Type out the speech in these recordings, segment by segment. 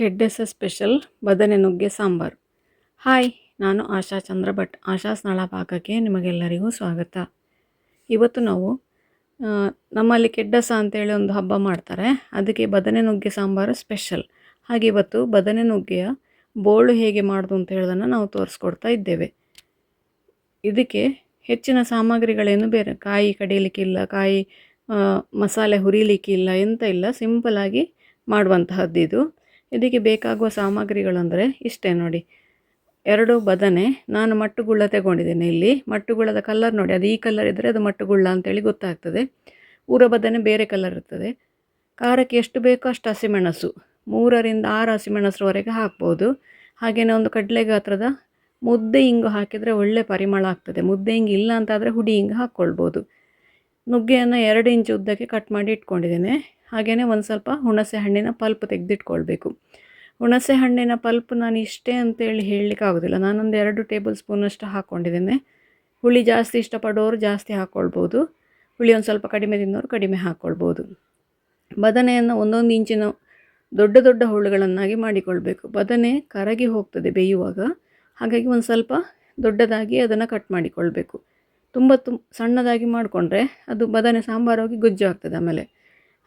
ಕೆಡ್ಡೆಸ special ಬದನೆ ನುಗ್ಗೆ sambar. Hi, ನಾನು ಆಶಾ ಚಂದ್ರ ಭಟ್ ಆಶಾ ಸ್ನಳ ಪಾಕಕ್ಕೆ ನಿಮಗೆಲ್ಲರಿಗೂ ಸ್ವಾಗತ. ಇವತ್ತು ನಾವು ನಮ್ಮಲ್ಲಿ ಕೆಡ್ಡಸ ಅಂತೇಳಿ ಒಂದು ಹಬ್ಬ ಮಾಡ್ತಾರೆ. ಅದಕ್ಕೆ ಬದನೆ ನುಗ್ಗೆ ಸಾಂಬಾರು ಸ್ಪೆಷಲ್. ಹಾಗೆ ಇವತ್ತು ಬದನೆ ನುಗ್ಗೆಯ ಬೋಳು ಹೇಗೆ ಮಾಡೋದು ಅಂತ ಹೇಳೋದನ್ನು ನಾವು ತೋರಿಸ್ಕೊಡ್ತಾ ಇದ್ದೇವೆ. ಇದಕ್ಕೆ ಹೆಚ್ಚಿನ ಸಾಮಗ್ರಿಗಳೇನು ಬೇರೆ? ಕಾಯಿ ಕಡಿಲಿಕ್ಕಿಲ್ಲ ಕಾಯಿ ಮಸಾಲೆ ಹುರಿಲಿಕ್ಕಿಲ್ಲ ಎಂತ ಇಲ್ಲ. ಸಿಂಪಲಾಗಿ ಮಾಡುವಂತಹದ್ದು ಇದು ಇದಕ್ಕೆ ಬೇಕಾಗುವ ಸಾಮಗ್ರಿಗಳಂದರೆ ಇಷ್ಟೇ ನೋಡಿ. ಎರಡು ಬದನೆ ನಾನು ಮಟ್ಟುಗುಳ್ಳ ತಗೊಂಡಿದ್ದೇನೆ ಇಲ್ಲಿ. ಮಟ್ಟುಗುಳ್ಳದ ಕಲರ್ ನೋಡಿ. ಅದು ಈ ಕಲರ್ ಇದ್ದರೆ ಅದು ಮಟ್ಟುಗುಳ್ಳ ಅಂತೇಳಿ ಗೊತ್ತಾಗ್ತದೆ. ಊರ ಬದನೆ ಬೇರೆ ಕಲರ್ ಇರ್ತದೆ. ಖಾರಕ್ಕೆ ಎಷ್ಟು ಬೇಕೋ ಅಷ್ಟು ಹಸಿಮೆಣಸು. ಮೂರರಿಂದ ಆರು ಹಸಿಮೆಣಸರವರೆಗೆ ಹಾಕ್ಬೋದು. ಹಾಗೆಯೇ ಒಂದು ಕಡಲೆ ಗಾತ್ರದ ಮುದ್ದೆ ಇಂಗು ಹಾಕಿದರೆ ಒಳ್ಳೆ ಪರಿಮಳ ಆಗ್ತದೆ. ಮುದ್ದೆ ಹಿಂಗೆ ಇಲ್ಲ ಅಂತಾದರೆ ಹುಡಿ ಹಿಂಗೆ ಹಾಕ್ಕೊಳ್ಬೋದು. ನುಗ್ಗೆಯನ್ನು ಎರಡು ಇಂಚು ಉದ್ದಕ್ಕೆ ಕಟ್ ಮಾಡಿ ಇಟ್ಕೊಂಡಿದ್ದೇನೆ. ಹಾಗೆಯೇ ಒಂದು ಸ್ವಲ್ಪ ಹುಣಸೆ ಹಣ್ಣಿನ ಪಲ್ಪ್ ತೆಗೆದಿಟ್ಕೊಳ್ಬೇಕು. ಹುಣಸೆ ಹಣ್ಣಿನ ಪಲ್ಪ್ ನಾನು ಇಷ್ಟೇ ಅಂತೇಳಿ ಹೇಳಲಿಕ್ಕೆ ಆಗೋದಿಲ್ಲ. ನಾನೊಂದು ಎರಡು ಟೇಬಲ್ ಸ್ಪೂನಷ್ಟು ಹಾಕ್ಕೊಂಡಿದ್ದೇನೆ ಹುಳಿ ಜಾಸ್ತಿ ಇಷ್ಟಪಡೋರು ಜಾಸ್ತಿ ಹಾಕ್ಕೊಳ್ಬೋದು ಹುಳಿ ಒಂದು ಸ್ವಲ್ಪ ಕಡಿಮೆ ತಿನ್ನೋರು ಕಡಿಮೆ ಹಾಕ್ಕೊಳ್ಬೋದು ಬದನೆಯನ್ನು ಒಂದೊಂದು ಇಂಚಿನ ದೊಡ್ಡ ದೊಡ್ಡ ಹುಳುಗಳನ್ನಾಗಿ ಮಾಡಿಕೊಳ್ಬೇಕು. ಬದನೆ ಕರಗಿ ಹೋಗ್ತದೆ ಬೇಯುವಾಗ. ಹಾಗಾಗಿ ಒಂದು ಸ್ವಲ್ಪ ದೊಡ್ಡದಾಗಿ ಅದನ್ನು ಕಟ್ ಮಾಡಿಕೊಳ್ಬೇಕು. ತುಂಬ ತುಂ, ಸಣ್ಣದಾಗಿ ಮಾಡಿಕೊಂಡ್ರೆ ಅದು ಬದನೆ ಸಾಂಬಾರಾಗಿ ಗೊಜ್ಜು ಆಗ್ತದೆ ಆಮೇಲೆ.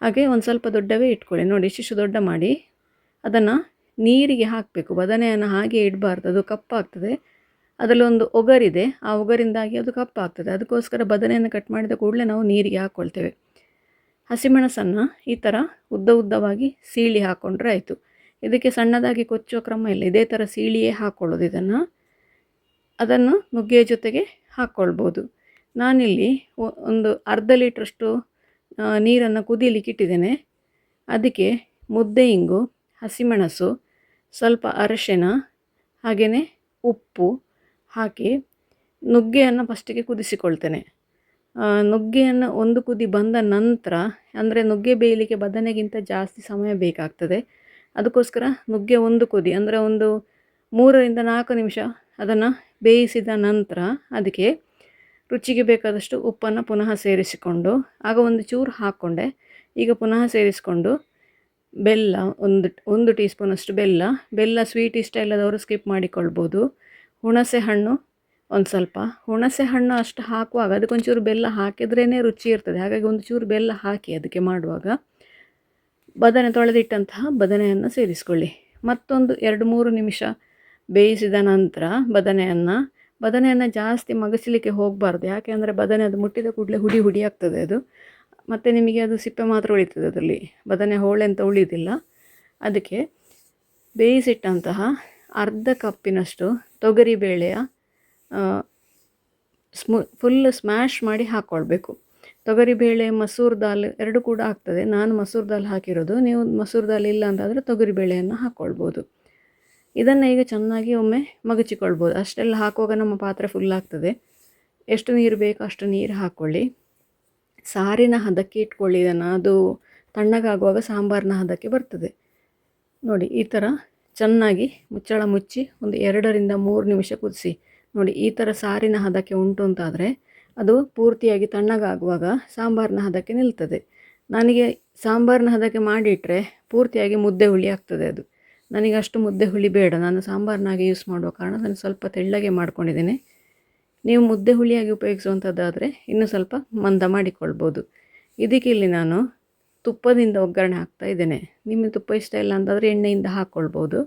ಹಾಗೆ ಒಂದು ಸ್ವಲ್ಪ ದೊಡ್ಡವೇ ಇಟ್ಕೊಳ್ಳಿ. ನೋಡಿ ಇಷ್ಟಿಷ್ಟು ದೊಡ್ಡ ಮಾಡಿ ಅದನ್ನು ನೀರಿಗೆ ಹಾಕಬೇಕು. ಬದನೆಯನ್ನು ಹಾಗೆ ಇಡಬಾರ್ದು. ಅದು ಕಪ್ಪಾಗ್ತದೆ. ಅದರಲ್ಲಿ ಒಂದು ಒಗರಿದೆ. ಆ ಒಗರಿಂದಾಗಿ ಅದು ಕಪ್ಪಾಗ್ತದೆ. ಅದಕ್ಕೋಸ್ಕರ ಬದನೆಯನ್ನು ಕಟ್ ಮಾಡಿದ ಕೂಡಲೇ ನಾವು ನೀರಿಗೆ ಹಾಕ್ಕೊಳ್ತೇವೆ ಹಸಿಮೆಣಸನ್ನು ಈ ಥರ ಉದ್ದ ಉದ್ದವಾಗಿ ಸೀಳಿ ಹಾಕ್ಕೊಂಡ್ರೆ ಆಯಿತು. ಇದಕ್ಕೆ ಸಣ್ಣದಾಗಿ ಕೊಚ್ಚುವ ಕ್ರಮ ಇಲ್ಲ. ಇದೇ ಥರ ಸೀಳಿಯೇ ಹಾಕ್ಕೊಳ್ಳೋದು ಇದನ್ನು. ಅದನ್ನು ನುಗ್ಗೆಯ ಜೊತೆಗೆ ಹಾಕ್ಕೊಳ್ಬೋದು ನಾನಿಲ್ಲಿ ಒಂದು ಅರ್ಧ ಲೀಟ್ರಷ್ಟು ನೀರನ್ನು ಕುದಿಯಲಿಕ್ಕೆ ಇಟ್ಟಿದ್ದೇನೆ. ಅದಕ್ಕೆ ಮುದ್ದೆ ಇಂಗು, ಹಸಿಮೆಣಸು, ಸ್ವಲ್ಪ ಅರಶಿನ, ಹಾಗೆಯೇ ಉಪ್ಪು ಹಾಕಿ ನುಗ್ಗೆಯನ್ನು ಫಸ್ಟಿಗೆ ಕುದಿಸಿಕೊಳ್ತೇನೆ. ನುಗ್ಗೆಯನ್ನು ಒಂದು ಕುದಿ ಬಂದ ನಂತರ, ಅಂದರೆ ನುಗ್ಗೆ ಬೇಯಲಿಕ್ಕೆ ಬದನೆಗಿಂತ ಜಾಸ್ತಿ ಸಮಯ ಬೇಕಾಗ್ತದೆ. ಅದಕ್ಕೋಸ್ಕರ ನುಗ್ಗೆ ಒಂದು ಕುದಿ, ಅಂದರೆ ಒಂದು ಮೂರರಿಂದ ನಾಲ್ಕು ನಿಮಿಷ ಅದನ್ನು ಬೇಯಿಸಿದ ನಂತರ ಅದಕ್ಕೆ ರುಚಿಗೆ ಬೇಕಾದಷ್ಟು ಉಪ್ಪನ್ನು ಪುನಃ ಸೇರಿಸಿಕೊಂಡು ಆಗ ಒಂದು ಚೂರು ಹಾಕ್ಕೊಂಡೆ. ಈಗ ಪುನಃ ಸೇರಿಸಿಕೊಂಡು ಬೆಲ್ಲ ಒಂದು ಒಂದು ಟೀ ಸ್ಪೂನಷ್ಟು ಬೆಲ್ಲ ಬೆಲ್ಲ ಸ್ವೀಟ್ ಇಷ್ಟ ಇಲ್ಲದವರು ಸ್ಕಿಪ್ ಮಾಡಿಕೊಳ್ಬೋದು. ಹುಣಸೆ ಹಣ್ಣು ಒಂದು ಸ್ವಲ್ಪ. ಹುಣಸೆ ಹಣ್ಣು ಅಷ್ಟು ಹಾಕುವಾಗ ಅದಕ್ಕೊಂಚೂರು ಬೆಲ್ಲ ಹಾಕಿದ್ರೇ ರುಚಿ ಇರ್ತದೆ. ಹಾಗಾಗಿ ಒಂದು ಚೂರು ಬೆಲ್ಲ ಹಾಕಿ ಅದಕ್ಕೆ ಮಾಡುವಾಗ ಬದನೆ ತೊಳೆದಿಟ್ಟಂತಹ ಬದನೆಯನ್ನು ಸೇರಿಸ್ಕೊಳ್ಳಿ. ಮತ್ತೊಂದು ಎರಡು, ಮೂರು ನಿಮಿಷ ಬೇಯಿಸಿದ ನಂತರ ಬದನೆಯನ್ನು ಬದನೆಯನ್ನು ಜಾಸ್ತಿ ಮಗಸಲಿಕ್ಕೆ ಹೋಗಬಾರ್ದು. ಯಾಕೆ ಅಂದರೆ ಬದನೆ ಅದು ಮುಟ್ಟಿದ ಕೂಡಲೇ ಹುಡಿ ಹುಡಿ ಆಗ್ತದೆ ಅದು. ಮತ್ತು ನಿಮಗೆ ಅದು ಸಿಪ್ಪೆ ಮಾತ್ರ ಉಳಿತದೆ ಅದರಲ್ಲಿ. ಬದನೆ ಹೋಳೆ ಅಂತ ಉಳಿಯೋದಿಲ್ಲ ಅದಕ್ಕೆ ಬೇಯಿಸಿಟ್ಟಂತಹ ಅರ್ಧ ಕಪ್ಪಿನಷ್ಟು ತೊಗರಿಬೇಳೆಯ ಸ್ಮು ಫುಲ್ ಸ್ಮ್ಯಾಶ್ ಮಾಡಿ ಹಾಕ್ಕೊಳ್ಬೇಕು ತೊಗರಿಬೇಳೆ ಮಸೂರ್ ದಾಲ್ ಎರಡು ಕೂಡ ಆಗ್ತದೆ. ನಾನು ಮಸೂರ್ ದಾಲ್ ಹಾಕಿರೋದು. ನೀವು ಮಸೂರ್ ದಾಲ್ ಇಲ್ಲ ಅಂತಾದರೆ ತೊಗರಿಬೇಳೆಯನ್ನು ಹಾಕ್ಕೊಳ್ಬೋದು ಇದನ್ನು ಈಗ ಚೆನ್ನಾಗಿ ಒಮ್ಮೆ ಮಗಚಿಕೊಳ್ಬೋದು. ಅಷ್ಟೆಲ್ಲ ಹಾಕುವಾಗ ನಮ್ಮ ಪಾತ್ರೆ ಫುಲ್ ಆಗ್ತದೆ. ಎಷ್ಟು ನೀರು ಬೇಕೋ ಅಷ್ಟು ನೀರು ಹಾಕ್ಕೊಳ್ಳಿ. ಸಾರಿನ ಹದಕ್ಕೆ ಇಟ್ಕೊಳ್ಳಿ ಇದನ್ನು. ಅದು ತಣ್ಣಗಾಗುವಾಗ ಸಾಂಬಾರಿನ ಹದಕ್ಕೆ ಬರ್ತದೆ. ನೋಡಿ, ಈ ಥರ ಚೆನ್ನಾಗಿ ಮುಚ್ಚಳ ಮುಚ್ಚಿ ಒಂದು ಎರಡರಿಂದ ಮೂರು ನಿಮಿಷ ಕುದಿಸಿ. ನೋಡಿ, ಈ ಥರ ಸಾರಿನ ಹದಕ್ಕೆ ಉಂಟು ಅಂತಾದರೆ ಅದು ಪೂರ್ತಿಯಾಗಿ ತಣ್ಣಗಾಗುವಾಗ ಸಾಂಬಾರಿನ ಹದಕ್ಕೆ ನಿಲ್ತದೆ. ನನಗೆ ಸಾಂಬಾರಿನ ಹದಕ್ಕೆ ಮಾಡಿಟ್ರೆ ಪೂರ್ತಿಯಾಗಿ ಮುದ್ದೆ ಹುಳಿ ಆಗ್ತದೆ ಅದು. ನನಗೆ ಅಷ್ಟು ಮುದ್ದೆ ಹುಳಿ ಬೇಡ. ನಾನು ಸಾಂಬಾರಿನಾಗೆ ಯೂಸ್ ಮಾಡುವ ಕಾರಣ ನಾನು ಸ್ವಲ್ಪ ತೆಳ್ಳಗೆ ಮಾಡ್ಕೊಂಡಿದ್ದೇನೆ. ನೀವು ಮುದ್ದೆ ಹುಳಿಯಾಗಿ ಉಪಯೋಗಿಸುವಂಥದ್ದಾದರೆ ಇನ್ನೂ ಸ್ವಲ್ಪ ಮಂದ ಮಾಡಿಕೊಳ್ಬೋದು. ಇದಕ್ಕೆ ಇಲ್ಲಿ ನಾನು ತುಪ್ಪದಿಂದ ಒಗ್ಗರಣೆ ಹಾಕ್ತಾ ಇದ್ದೇನೆ. ನಿಮಗೆ ತುಪ್ಪ ಇಷ್ಟ ಇಲ್ಲ ಅಂತಂದರೆ ಎಣ್ಣೆಯಿಂದ ಹಾಕ್ಕೊಳ್ಬೋದು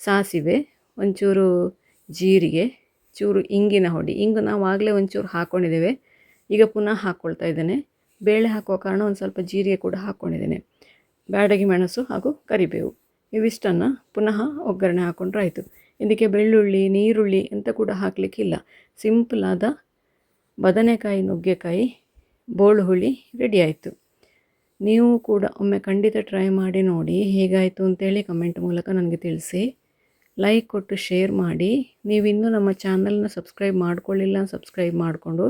ಸಾಸಿವೆ, ಒಂಚೂರು ಜೀರಿಗೆ, ಚೂರು ಇಂಗಿನ ಹೊಡಿ ಇಂಗು ನಾವು ಆಗಲೇ ಒಂಚೂರು ಹಾಕ್ಕೊಂಡಿದ್ದೇವೆ ಈಗ ಪುನಃ ಹಾಕ್ಕೊಳ್ತಾ ಇದ್ದೇನೆ. ಬೇಳೆ ಹಾಕುವ ಕಾರಣ ಒಂದು ಸ್ವಲ್ಪ ಜೀರಿಗೆ ಕೂಡ ಹಾಕ್ಕೊಂಡಿದ್ದೇನೆ ಬ್ಯಾಡಗಿ ಮೆಣಸು ಹಾಗೂ ಕರಿಬೇವು. ಇವಿಷ್ಟನ್ನು ಪುನಃ ಒಗ್ಗರಣೆ ಹಾಕ್ಕೊಂಡ್ರೆ ಆಯಿತು. ಇದಕ್ಕೆ ಬೆಳ್ಳುಳ್ಳಿ, ನೀರುಳ್ಳಿ ಅಂತ ಕೂಡ ಹಾಕಲಿಕ್ಕಿಲ್ಲ ಸಿಂಪಲಾದ ಬದನೆಕಾಯಿ, ನುಗ್ಗೆಕಾಯಿ ಬೋಳು ಹುಳಿ ರೆಡಿ ಆಯಿತು. ನೀವು ಕೂಡ ಒಮ್ಮೆ ಖಂಡಿತ ಟ್ರೈ ಮಾಡಿ ನೋಡಿ ಹೇಗಾಯಿತು ಅಂತೇಳಿ ಕಮೆಂಟ್ ಮೂಲಕ ನನಗೆ ತಿಳಿಸಿ. ಲೈಕ್ ಕೊಟ್ಟು ಶೇರ್ ಮಾಡಿ. ನೀವಿನ್ನೂ ನಮ್ಮ ಚಾನಲ್ನ ಸಬ್ಸ್ಕ್ರೈಬ್ ಮಾಡಿಕೊಳ್ಳಿಲ್ಲ ಸಬ್ಸ್ಕ್ರೈಬ್ ಮಾಡಿಕೊಂಡು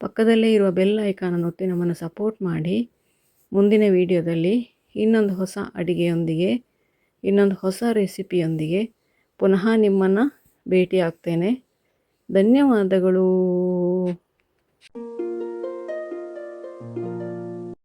ಪಕ್ಕದಲ್ಲೇ ಇರುವ ಬೆಲ್ ಐಕಾನನ್ನು ಒತ್ತಿ ನಮ್ಮನ್ನು ಸಪೋರ್ಟ್ ಮಾಡಿ. ಮುಂದಿನ ವಿಡಿಯೋದಲ್ಲಿ ಇನ್ನೊಂದು ಹೊಸ ಅಡಿಗೆಯೊಂದಿಗೆ ಇನ್ನೊಂದು ಹೊಸ ರೆಸಿಪಿಯೊಂದಿಗೆ ಪುನಃ ನಿಮ್ಮನ್ನು ಭೇಟಿ ಆಗ್ತೇನೆ ಧನ್ಯವಾದಗಳು.